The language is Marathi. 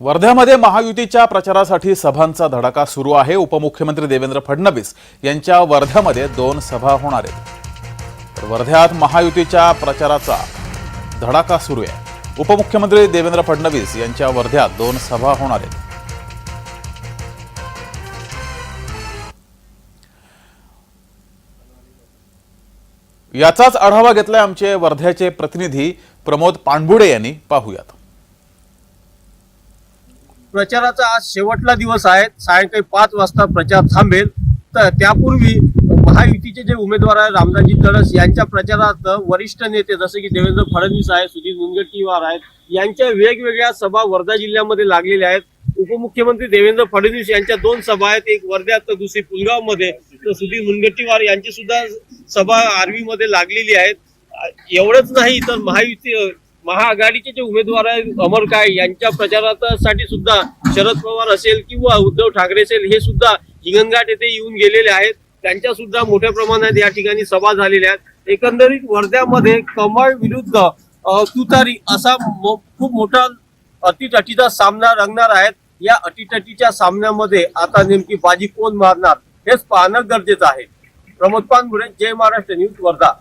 वर्ध्यामध्ये महायुतीच्या प्रचारासाठी सभांचा धडाका सुरू आहे. उपमुख्यमंत्री देवेंद्र फडणवीस यांच्या वर्ध्यामध्ये दोन सभा होणार आहेत. तर वर्ध्यात महायुतीच्या प्रचाराचा धडाका सुरू आहे. उपमुख्यमंत्री देवेंद्र फडणवीस यांच्या वर्ध्यात दोन सभा होणार आहेत. याचाच आढावा घेतलाय आमचे वर्ध्याचे प्रतिनिधी प्रमोद पाणबुडे यांनी. पाहूयात. प्रचाराचा आज शेवटला दिवस आहे. सायंकाळी पाच वाजता प्रचार थांबेल. तर त्यापूर्वी महायुतीचे जे उमेदवार आहेत रामदासजी तडस यांच्या प्रचारात वरिष्ठ नेते जसे की देवेंद्र फडणवीस आहेत सुधीर मुनगंटीवार आहेत यांच्या वेगवेगळ्या सभा वर्धा जिल्ह्यामध्ये लागलेल्या आहेत. उपमुख्यमंत्री देवेंद्र फडणवीस यांच्या दोन सभा आहेत. एक वर्ध्यात तर दुसरी पुलगावमध्ये तर सुधीर मुनगंटीवार यांची सुद्धा सभा आर्वी मध्ये लागलेली आहेत. एवढंच नाही तर महायुती महाआघाडीचे जे उमेदवार आहेत अमर काय यांच्या प्रचारासाठी सुद्धा शरद पवार असेल किंवा उद्धव ठाकरे असेल हे सुद्धा हिंगणघाट येथे येऊन गेलेले आहेत. त्यांच्या सुद्धा मोठ्या प्रमाणात या ठिकाणी सभा झालेल्या आहेत. एकंदरीत वर्ध्यामध्ये कमळ विरुद्ध तुतारी असा मो- खूप मोठा अटीतटीचा सामना रंगणार आहेत. या अटीतटीच्या सामन्यामध्ये आता नेमकी बाजी कोण मारणार हेच पाहणं गरजेचं आहे. प्रमोद पानपुरे जय महाराष्ट्र न्यूज वर्धा.